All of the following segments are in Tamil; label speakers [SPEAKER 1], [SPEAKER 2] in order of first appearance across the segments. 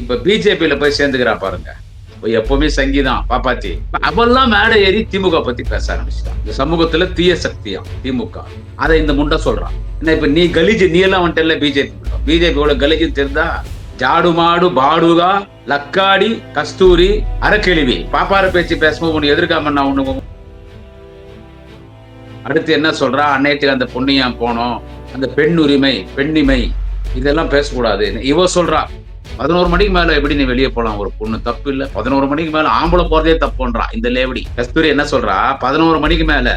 [SPEAKER 1] இப்ப பிஜேபியில போய் சேர்ந்துக்கிறா பாருங்க. எப்பவுமே சங்கிதான் பாப்பாத்தி. அவெல்லாம் மேடை ஏறி திமுக பத்தி பேச ஆரம்பிச்சிட்டான் இந்த சமூகத்துல தீய சக்தியா திமுக. அதை இந்த முண்டை சொல்றான் என்ன இப்ப நீ கலிஜ் நீ எல்லாம் வந்துட்டல பிஜேபி பிஜேபியோட கலிஜ் தெரிந்தா ஜாடு மாடு பாடுகா லக்காடி கஸ்தூரி அறக்கெழிவி. பாப்பார பேச்சு பேசும்போது உன்னை எதிர்க்காம நான் ஒண்ணு அடுத்து என்ன சொல்றா? அன்னைக்கு அந்த பொண்ணியம் போனோம்? அந்த பெண் உரிமை பெண்ணிமை இதெல்லாம் பேசக்கூடாது. இவ சொல்றா பதினோரு மணிக்கு மேல எப்படி நீ வெளியே போலாம்? ஒரு பொண்ணு தப்பு இல்ல. பதினோரு மணிக்கு மேல ஆம்பளை போறதே தப்புன்றா. இந்த லேவடி. கஸ்தூரி என்ன சொல்றா? பதினோரு மணிக்கு மேல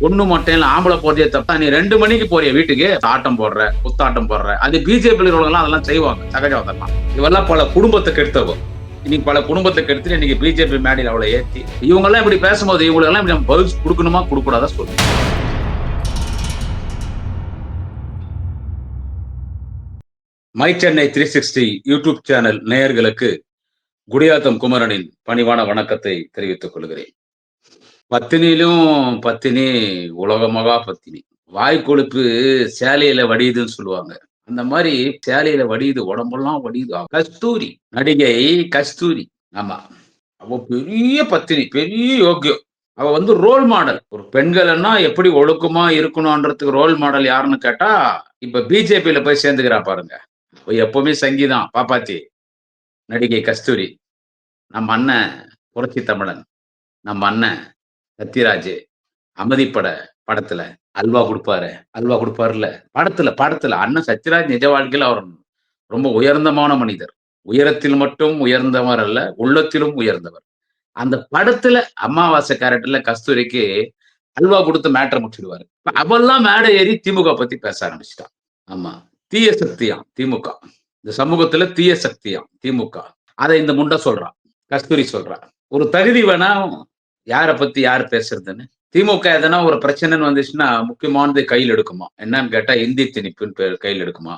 [SPEAKER 1] பொண்ணு மட்டும் இல்ல ஆம்பளை போறதே தப்பா. நீ ரெண்டு மணிக்கு போறிய வீட்டுக்கு? ஆட்டம் போடுற குத்தாட்டம் போடுற. அது பிஜேபி எல்லாம் அதெல்லாம் செய்வாங்க. சகஜம் இவெல்லாம் பல குடும்பத்தை கெடுத்தவங்க இன்னைக்கு பல குடும்பத்தை கெடுத்து இன்னைக்கு பிஜேபி மேடையில் அவளை ஏத்தி. இவங்க எல்லாம் இப்படி பேசும்போது இவங்களுக்கு எல்லாம் இப்படி நம்ம பதில் கொடுக்கணுமா? கொடுக்கூடாதான் சொல்லுங்க. My Chennai three sixty YouTube channel நேயர்களுக்கு குடியாத்தம் குமரனின் பணிவான வணக்கத்தை தெரிவித்துக் கொள்கிறேன். பத்தினிலும் பத்தினி உலக மகா பத்தினி. வாய் கொழுப்பு சேலையில வடியுதுன்னு சொல்லுவாங்க. அந்த மாதிரி சேலையில வடியுது உடம்பெல்லாம் வடியுது. கஸ்தூரி நடிகை கஸ்தூரி. ஆமா. அவ பெரிய பத்தினி பெரிய யோக்கியம். அவ வந்து ரோல் மாடல் ஒரு பெண்கள்னா எப்படி ஒழுக்கமா இருக்கணும்ன்றதுக்கு ரோல் மாடல் யாருன்னு கேட்டா இப்ப பிஜேபியில போய் சேர்ந்துக்கிறா பாருங்க. எப்பவுமே சங்கீதம் பாப்பாத்தி. நடிகை கஸ்தூரி. நம்ம அண்ணன் புரட்சி தமிழன். நம்ம அண்ணன் சத்யராஜ். அமதிப்பட படத்துல அல்வா கொடுப்பாரு. அல்வா கொடுப்பாருல படத்துல படத்துல. அண்ணன் சத்யராஜ் நிஜ வாழ்க்கையில் அவர் ரொம்ப உயர்ந்தமான மனிதர். உயரத்தில் மட்டும் உயர்ந்தவர் அல்ல உள்ளத்திலும் உயர்ந்தவர். அந்த படத்துல அமாவாசை கேரக்டர்ல கஸ்தூரிக்கு அல்வா கொடுத்து மேட்டர் முடிச்சிடுவாரு. அவெல்லாம் மேடை ஏறி திமுக பத்தி பேச ஆரம்பிச்சிட்டான். ஆமா. தீய சக்தியாம் திமுக. இந்த சமூகத்துல தீய சக்தியாம் திமுக. அதை இந்த முண்டை சொல்றான் கஸ்தூரி சொல்றா. ஒரு தகுதி வேணா யாரை பத்தி யார் பேசுறதுன்னு? திமுக எதனா ஒரு பிரச்சனைன்னு வந்துச்சுன்னா முக்கியமானது கையில் எடுக்குமா? என்னன்னு கேட்டா இந்தி திணிப்புன்னு பேர் கையில் எடுக்குமா?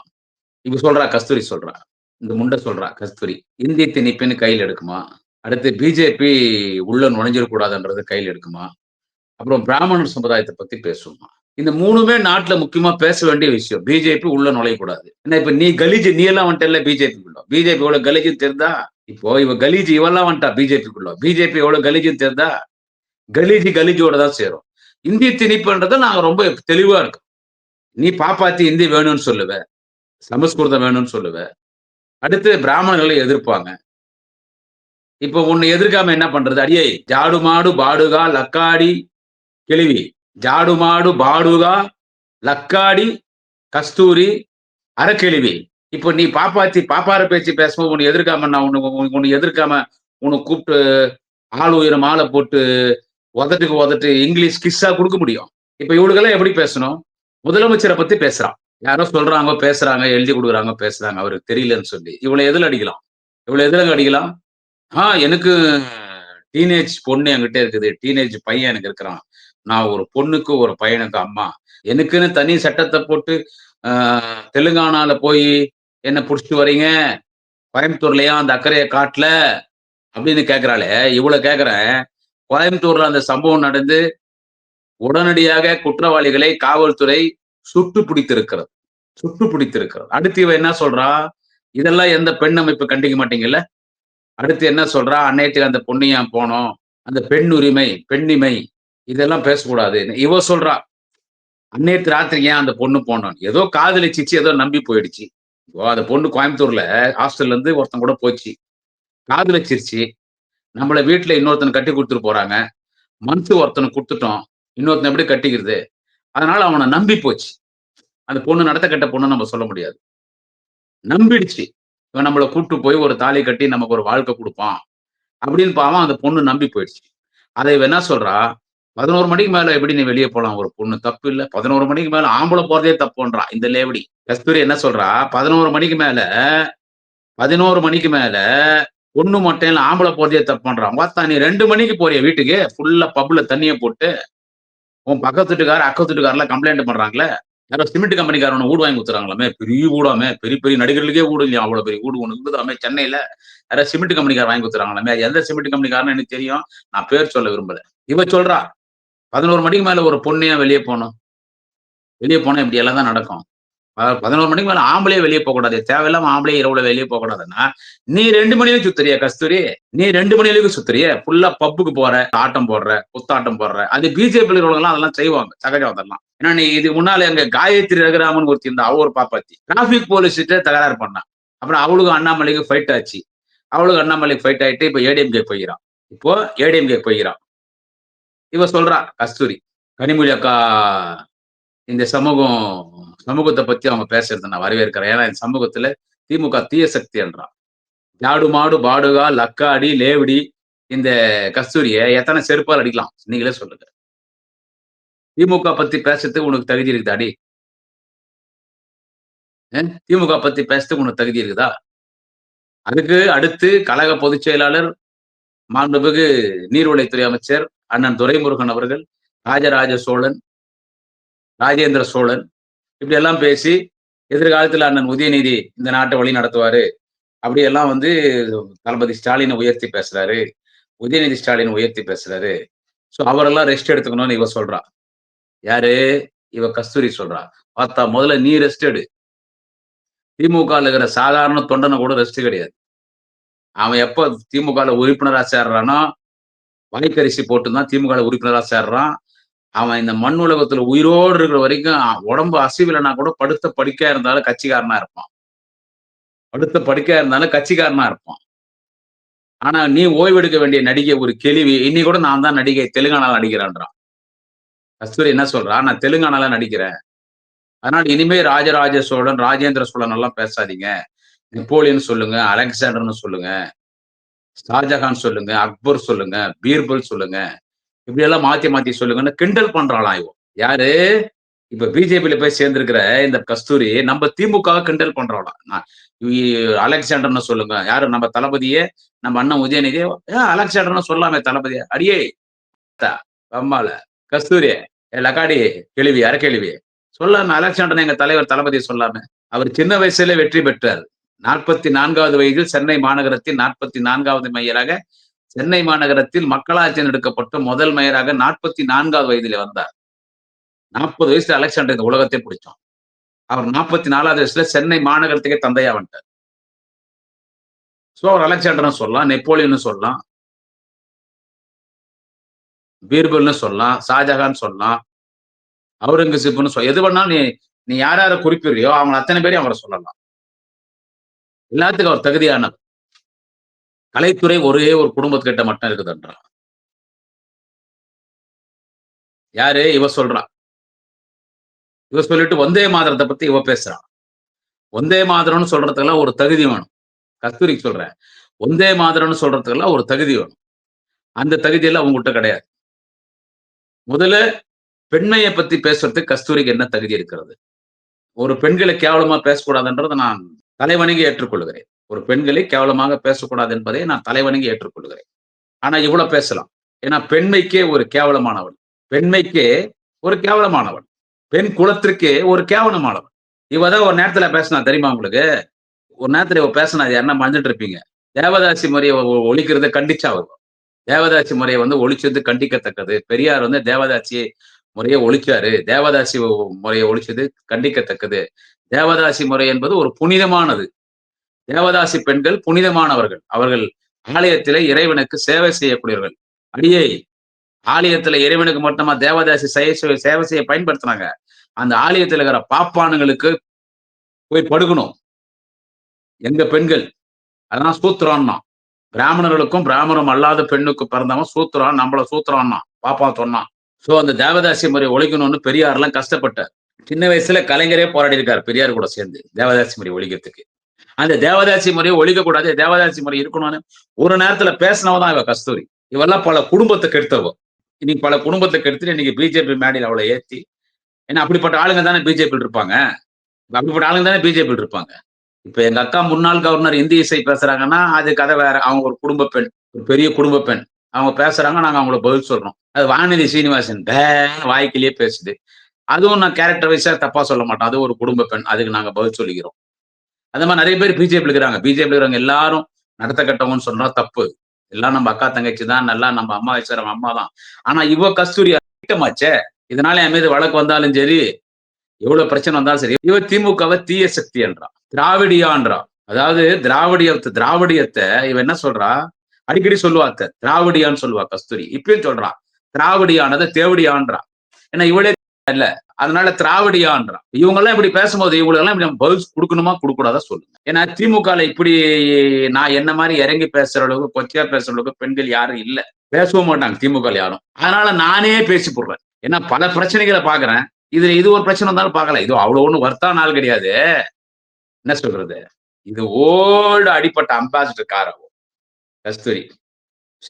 [SPEAKER 1] இப்ப சொல்றா கஸ்தூரி சொல்றா. இந்த முண்டை சொல்றா கஸ்தூரி. இந்தி திணிப்புன்னு கையில் எடுக்குமா? அடுத்து பிஜேபி உள்ள நுழைஞ்சிடக்கூடாதுன்றது கையில் எடுக்குமா? அப்புறம் பிராமணர் சமுதாயத்தை பத்தி பேசுவோமா? இந்த மூணுமே நாட்டுல முக்கியமா பேச வேண்டிய விஷயம். பிஜேபி உள்ள நுழையக்கூடாது. ஏன்னா இப்ப நீ கலிஜ் நீ எல்லாம் வந்துட்டல பிஜேபிக்குள்ள பிஜேபி எவ்வளவு கலீஜும் தெரிந்தா இப்போ இவ கலீஜ் இவெல்லாம் வந்துட்டா பிஜேபிக்குள்ள பிஜேபி எவ்வளவு கலீஜுன்னு தெரிந்தா கலீஜி கலீஜோட தான் சேரும். இந்தி திணிப்புன்றத நாங்க ரொம்ப தெளிவா இருக்கோம். நீ பாப்பாத்தி இந்தி வேணும்னு சொல்லுவ. சமஸ்கிருதம் வேணும்னு சொல்லுவ. அடுத்து பிராமணர்களை எதிர்ப்பாங்க. இப்போ உன்னை எதிர்க்காம என்ன பண்றது? அடியே ஜாடு மாடு பாடுகா லக்காடி கிளிவி ஜாடு மாடு பாடுகா லக்காடி கஸ்தூரி அறக்கிழிவி. இப்போ நீ பாப்பாத்தி பாப்பார பேச்சு பேசும்போது உன்னை எதிர்க்காம நான் உன்னை உன்னை எதிர்க்காம உன்னை கூப்பிட்டு ஆள் உயிரம் ஆளை போட்டு உதட்டுக்கு உதட்டு இங்கிலீஷ் கிஸ்ஸா கொடுக்க முடியும். இப்ப இவளுக்கெல்லாம் எப்படி பேசணும்? முதலமைச்சரை பத்தி பேசுறான். யாரோ சொல்றாங்க பேசுறாங்க எழுதி கொடுக்குறாங்க பேசுறாங்க. அவருக்கு தெரியலன்னு சொல்லி. இவளை எதில் அடிக்கலாம்? இவளை எதுல அடிக்கலாம்? ஆஹ் எனக்கு டீனேஜ் பொண்ணு என்கிட்ட இருக்குது. டீனேஜ் பையன் எனக்கு இருக்கிறான். நான் ஒரு பொண்ணுக்கு ஒரு பையனுக்கு அம்மா. எனக்குன்னு தனி சட்டத்தை போட்டு தெலுங்கானால போய் என்ன புடிச்சிட்டு வரீங்க கோயம்புத்தூர்லயா அந்த அக்கறையை காட்டல? அப்படின்னு கேட்கிறாளே இவ்வளவு கேட்கிறேன் கோயம்புத்தூர்ல அந்த சம்பவம் நடந்து உடனடியாக குற்றவாளிகளை காவல்துறை சுட்டு பிடித்திருக்கிறது. சுட்டு பிடித்திருக்கிறது. அடுத்து இவ என்ன சொல்றா? இதெல்லாம் எந்த பெண் அமைப்பு கண்டிக்க மாட்டீங்கல்ல? அடுத்து என்ன சொல்றா? அன்னைக்கு அந்த பொண்ணியம் போனோம்? அந்த பெண் உரிமை பெண்ணிமை இதெல்லாம் பேசக்கூடாது. இவ சொல்றா அன்னைத்து ராத்திரி ஏன் அந்த பொண்ணு போனோம் ஏதோ காதலிச்சிச்சு ஏதோ நம்பி போயிடுச்சு. அந்த பொண்ணு கோயம்புத்தூர்ல ஹாஸ்டல்ல இருந்து ஒருத்தன் கூட போச்சு. காதலிச்சிருச்சு. நம்மள வீட்டுல இன்னொருத்தனை கட்டி கொடுத்துட்டு போறாங்க. மந்த்து ஒருத்தனை கொடுத்துட்டோம். இன்னொருத்தன் எப்படி கட்டிக்கிறது? அதனால அவனை நம்பி போச்சு. அந்த பொண்ணு நடத்த கட்ட பொண்ணு நம்ம சொல்ல முடியாது. நம்பிடுச்சு. இவன் நம்மளை கூப்பிட்டு போய் ஒரு தாலி கட்டி நமக்கு ஒரு வாழ்க்கை கொடுப்பான். அப்படின்னு பாவம் அந்த பொண்ணு நம்பி போயிடுச்சு. அதை இவ என்ன சொல்றா? பதினோரு மணிக்கு மேல எப்படி நீ வெளியே போலாம்? ஒரு பொண்ணு தப்பு இல்ல. பதினோரு மணிக்கு மேல ஆம்பளை போறதே தப்புன்றா. இந்த லேவடி. கஸ்தூரி என்ன சொல்றா? பதினோரு மணிக்கு மேல பதினோரு மணிக்கு மேல பொண்ணு மட்டும் ஆம்பளை போறதே தப்புன்றான் பார்த்தா நீ ரெண்டு மணிக்கு போறிய வீட்டுக்கு? ஃபுல்லா பப்ல தண்ணியை போட்டு உன் பக்கத்து வீட்டுக்கார அக்கத்து வீட்டுக்காரெல்லாம் கம்ப்ளைண்ட் பண்றாங்களே? யாரோ சிமெண்ட் கம்பெனிக்காரன் வீடு வாங்கி கொடுத்துறாங்களாமே பெரிய வீடாமே பெரிய பெரிய நடிகர்களுக்கே வீடு இல்லையா? அவ்வளவு பெரிய வீடு ஒன்று இருக்குதாமே சென்னையில யாரோ சிமெண்ட் கம்பெனிக்கார வாங்கி கொடுத்துறாங்களாமே எந்த சிமெண்ட் கம்பெனிக்காரன்னு எனக்கு தெரியும். நான் பேர் சொல்ல விரும்பல. இவ சொல்றா பதினோரு மணிக்கு மேல ஒரு பொண்ணையா வெளியே போகணும். வெளியே போனா இப்படி எல்லாம் தான் நடக்கும். பதினோரு மணிக்கு மேல ஆம்பளையே வெளியே போகக்கூடாது தேவையில்லாம ஆம்பளையே இரவுல வெளியே போகக்கூடாதுன்னா நீ ரெண்டு மணி வரைக்கும் சுத்துறிய கஸ்தூரி. நீ ரெண்டு மணி வரைக்கும் சுத்துறிய ஃபுல்லா பப்புக்கு போற ஆட்டம் போடுற குத்தாட்டம் போடுற. அது பிஜேபி உள்ளவங்களாம் அதெல்லாம் செய்வாங்க. சகஜம் அதெல்லாம் ஏன்னா நீ இது முன்னால எங்க காயத்ரி ரகுராமன் ஒருத்தி இருந்தா அவ ஒரு பாப்பாத்தி. டிராபிக் போலீஸ் தகராறு பண்ணான் அப்புறம் அவளுக்கு அண்ணாமலைக்கு ஃபைட் ஆச்சு. அவளுக்கு அண்ணாமலைக்கு ஃபைட் ஆயிட்டு இப்ப ஏடிஎம்கே போயிடான் இப்போ ஏடிஎம்கே போயிடான் இவ சொல்றா கஸ்தூரி கனிமொழி அக்கா இந்த சமூகம் சமூகத்தை பத்தி அவங்க பேசுறது நான் வரவேற்கிறேன். ஏன்னா இந்த சமூகத்துல திமுக தீய சக்தி என்றான். ஜாடு மாடு பாடுகா லக்காடி லேவடி இந்த கஸ்தூரிய எத்தனை செருப்பால் அடிக்கலாம்? நீங்களே சொல்லுங்க. திமுக பத்தி பேசுறதுக்கு உனக்கு தகுதி இருக்குதாடி திமுக பத்தி பேசுறதுக்கு உனக்கு தகுதி இருக்குதா? அதுக்கு அடுத்து கழக பொதுச் செயலாளர் மாண்புமிகு நீர்வளைத்துறை அமைச்சர் அண்ணன் துரைமுருகன் அவர்கள் ராஜராஜ சோழன் ராஜேந்திர சோழன் இப்படி எல்லாம் பேசி எதிர்காலத்தில் அண்ணன் உதயநிதி இந்த நாட்டை வழி நடத்துவாரு. அப்படியெல்லாம் வந்து தளபதி ஸ்டாலினை உயர்த்தி பேசுறாரு. உதயநிதி ஸ்டாலின் உயர்த்தி பேசுறாரு. ஸோ அவரெல்லாம் ரெஸ்ட் எடுத்துக்கணும்னு இவ சொல்றா. யாரு? இவ கஸ்தூரி சொல்றா. பார்த்தா முதல்ல நீ ரெஸ்ட் எடு. திமுக இருக்கிற சாதாரண தொண்டனை கூட ரெஸ்ட் கிடையாது. அவன் எப்ப திமுக உறுப்பினரா சேர்றானோ வாய்க்கரிசி போட்டு தான் திமுக உறுப்பினரா சேர்றான். அவன் இந்த மண் உலகத்துல உயிரோடு இருக்கிற வரைக்கும் உடம்பு அசைவில்னா கூட படுத்த படிக்கா இருந்தாலும் கட்சிக்காரனா இருப்பான். படுத்த படிக்கா இருந்தாலும் கட்சிக்காரனா இருப்பான். ஆனா நீ ஓய்வெடுக்க வேண்டிய நடிகை ஒரு கேள்வி இன்னி கூட நான் தான் நடிகை தெலுங்கானால நடிக்கிறேன்றான். கஸ்தூரி என்ன சொல்றா? நான் தெலுங்கானால நடிக்கிறேன். அதனால இனிமே ராஜராஜ சோழன் ராஜேந்திர சோழன் எல்லாம் பேசாதீங்க. நெப்போலியன் சொல்லுங்க அலெக்சாண்டர்னு சொல்லுங்க ஷாஜஹான் சொல்லுங்க அக்பர் சொல்லுங்க பீர்பல் சொல்லுங்க இப்படி எல்லாம் மாத்தி மாத்தி சொல்லுங்கன்னு கிண்டல் பண்றாளாம் இவன். யாரு? இப்ப பிஜேபியில போய் சேர்ந்திருக்கிற இந்த கஸ்தூரி நம்ம திமுக கிண்டல் பண்றாளாம். அலெக்சாண்டர்னு சொல்லுங்க. யாரு? நம்ம தளபதியே நம்ம அண்ணன் உதயநிதியே. ஏன் அலெக்சாண்டர்னு சொல்லாமே தளபதியே அடியே அம்மால கஸ்தூரி லக்காடி கேள்வி அறக்கேள்வி சொல்லாம அலெக்சாண்டர் எங்க தலைவர் தளபதியை சொல்லாம அவர் சின்ன வயசுல வெற்றி பெற்றார். நாற்பத்தி நான்காவது வயதில் சென்னை மாநகரத்தின் நாற்பத்தி நான்காவது மையராக சென்னை மாநகரத்தில் மக்களால் தேர்ந்தெடுக்கப்பட்ட முதல் மேயராக நாற்பத்தி நான்காவது வயதிலே வந்தார். நாற்பது வயசுல அலெக்சாண்டர் இந்த உலகத்தை பிடிச்சோம் அவர் நாற்பத்தி நாலாவது வயசுல சென்னை மாநகரத்துக்கே தந்தையா வந்துட்டார். சோ அவர் அலெக்சாண்டர்னு சொல்லலாம் நெப்போலியன் சொல்லலாம் பீர்பல்னு சொல்லலாம் ஷாஜஹான் சொல்லலாம் அவுரங்கசீப்னு சொல்ல எது பண்ணாலும் நீ நீ யார் யாரை குறிப்பிடுறியோ அவங்க அத்தனை பேரையும் அவரை சொல்லலாம். எல்லாத்துக்கும் அவர் தகுதியானவர். கலைத்துறை ஒரே ஒரு குடும்பத்துக்கிட்ட மட்டும் இருக்குதுன்றான். யாரு? இவ சொல்றா. இவ சொல்லிட்டு வந்தே மாதரத்தை பத்தி இவ பேசுறான் வந்தே மாதரம்னு சொல்றதுக்கெல்லாம் ஒரு தகுதி வேணும். கஸ்தூரிக்கு சொல்றேன். வந்தே மாதரம்னு சொல்றதுக்கெல்லாம் ஒரு தகுதி வேணும். அந்த தகுதியெல்லாம் அவங்ககிட்ட கிடையாது. முதல்ல பெண்மையை பத்தி பேசுறதுக்கு கஸ்தூரிக்கு என்ன தகுதி இருக்கிறது? ஒரு பெண்களை கேவலமா பேசக்கூடாதுன்றதை நான் தலைவணங்கி ஏற்றுக்கொள்கிறேன் ஒரு பெண்களை கேவலமாக பேசக்கூடாது என்பதை நான் தலைவணங்கி ஏற்றுக்கொள்கிறேன் ஆனா இவ்வளவு பேசலாம். ஏன்னா பெண்மைக்கே ஒரு கேவலமானவள். பெண்மைக்கே ஒரு கேவலமானவள். பெண் குலத்திற்கே ஒரு கேவலமானவள். இவதான் ஒரு நேரத்துல பேசினா தெரியுமா உங்களுக்கு? ஒரு நேரத்துல இவ பேசினா என்ன மறந்துட்டு இருப்பீங்க? தேவதாசி முறையை ஒழிக்கிறத கண்டிச்சா வரும் தேவதாசி முறையை வந்து ஒழிச்சது கண்டிக்கத்தக்கது. பெரியார் வந்து தேவதாசி முறையை ஒழிச்சாரு தேவதாசி முறையை ஒழிச்சது கண்டிக்கத்தக்கது. தேவதாசி முறை என்பது ஒரு புனிதமானது. தேவதாசி பெண்கள் புனிதமானவர்கள். அவர்கள் ஆலயத்திலே இறைவனுக்கு சேவை செய்யக்கூடியவர்கள். அடியே ஆலயத்துல இறைவனுக்கு மட்டுமா தேவதாசி சேவை செய்ய பயன்படுத்தினாங்க? அந்த ஆலயத்தில் இருக்கிற பாப்பானுங்களுக்கு போய் படுக்கணும். எங்க பெண்கள் அதான் சூத்திரம்னா. பிராமணர்களுக்கும் பிராமணம் அல்லாத பெண்ணுக்கு பிறந்தவன் சூத்திரம் நம்மள சூத்திரம்னா. பாப்பா சொன்னான் ஸோ அந்த தேவதாசி முறை ஒழிக்கணும்னு பெரியார் எல்லாம் கஷ்டப்பட்டார். சின்ன வயசுல கலைஞரே போராடி இருக்கார் பெரியார் கூட சேர்ந்து தேவதாசி முறை ஒழிக்கிறதுக்கு. அந்த தேவதாசி முறையை ஒழிக்க கூடாது தேவதாசி முறை இருக்கணும்னு ஒரு நேரத்துல பேசினவதான் இவ கஸ்தூரி. இவெல்லாம் பல குடும்பத்தை கெடுத்தவ இன்னைக்கு பல குடும்பத்தை கெடுத்துட்டு இன்னைக்கு பிஜேபி மேடையில் அவளை ஏத்தி ஏன்னா அப்படிப்பட்ட ஆளுங்க தானே பிஜேபி இருப்பாங்க. அப்படிப்பட்ட ஆளுங்க தானே பிஜேபி இருப்பாங்க. இப்ப எங்க அக்கா முன்னாள் கவர்னர் இந்தி இசை பேசுறாங்கன்னா அது கதை வேற. அவங்க ஒரு குடும்ப பெண் ஒரு பெரிய குடும்ப பெண். அவங்க பேசுறாங்க நாங்க அவங்கள பதில் சொல்றோம். அது வானதி சீனிவாசன் வாய்க்கிலேயே பேசுது. அதுவும் நான் கேரக்டர் வைஸா தப்பா சொல்ல மாட்டோம். அது ஒரு குடும்ப பெண் அதுக்கு நாங்க பதில் சொல்லிக்கிறோம். அந்த மாதிரி நிறைய பேர் பிஜேபி இருக்கிறாங்க. பிஜேபி இருக்கிறவங்க எல்லாரும் நடத்த கட்டவங்கன்னு சொன்னா தப்பு. எல்லாம் நம்ம அக்கா தங்கச்சி தான் நல்லா நம்ம அம்மா வச்சுறவங்க அம்மா தான். ஆனா இவ கஸ்தூரி ஐட்டமாச்சே இதனால என் மீது வழக்கு வந்தாலும் சரி எவ்வளவு பிரச்சனை வந்தாலும் சரி இவ திமுகவை தீய சக்தி என்றா திராவிடியான்றா. அதாவது திராவிடிய திராவிடியத்தை இவ என்ன சொல்றா? அடிக்கடி சொல்லுவாக்க திராவிடியான்னு சொல்லுவா கஸ்தூரி. இப்பயும் சொல்றான் திராவிடியானதை தேவடியான்றான் ஏன்னா இவளே இல்ல அதனால திராவிடியான்றா. இவங்க எல்லாம் இப்படி பேசும்போது இவங்களுக்கு எல்லாம் இப்படி நம்ம பதில் கொடுக்கணுமா கொடுக்கூடாதா சொல்லுங்க. ஏன்னா திமுக இப்படி நான் என்ன மாதிரி இறங்கி பேசுற அளவுக்கு கொச்சையா பேசுற அளவுக்கு பெண்கள் யாரும் இல்ல. பேசவும் மாட்டாங்க திமுக யாரும். அதனால நானே பேசி போடுறேன். ஏன்னா பல பிரச்சனைகளை பாக்குறேன் இதுல இது ஒரு பிரச்சனை இருந்தாலும் பார்க்கல. இது அவ்வளவு ஒண்ணும் வர்த்தா நாள் கிடையாது. என்ன சொல்றது? இது ஓல்டு அடிப்பட்ட அம்பாசிடர் காரவும் கஸ்தூரி.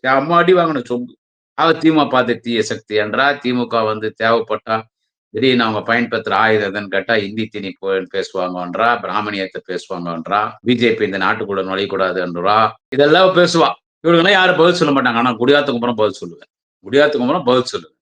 [SPEAKER 1] அம்மா அடி வாங்கணும் சொம்பு. அவ திமுக பார்த்து தீய சக்தி என்றா திமுக வந்து தேவைப்பட்டா திடீர்னு அவங்க பயன்படுத்துற ஆயுதம் எதுன்னு கேட்டா இந்தி திணி போ- பேசுவாங்கன்றா பிராமணியத்தை பேசுவாங்கன்றா பிஜேபி இந்த நாட்டுக்குள்ள நுழையக்கூடாதுன்றா இதெல்லாம் பேசுவா. இவங்களுக்கெல்லாம் யாரும் பதில் சொல்ல மாட்டாங்க. ஆனா குடியாத்துக்கு அப்புறம் பதில் சொல்லுவேன். குடியாத்துக்கு அப்புறம் பதில் சொல்லுவேன்.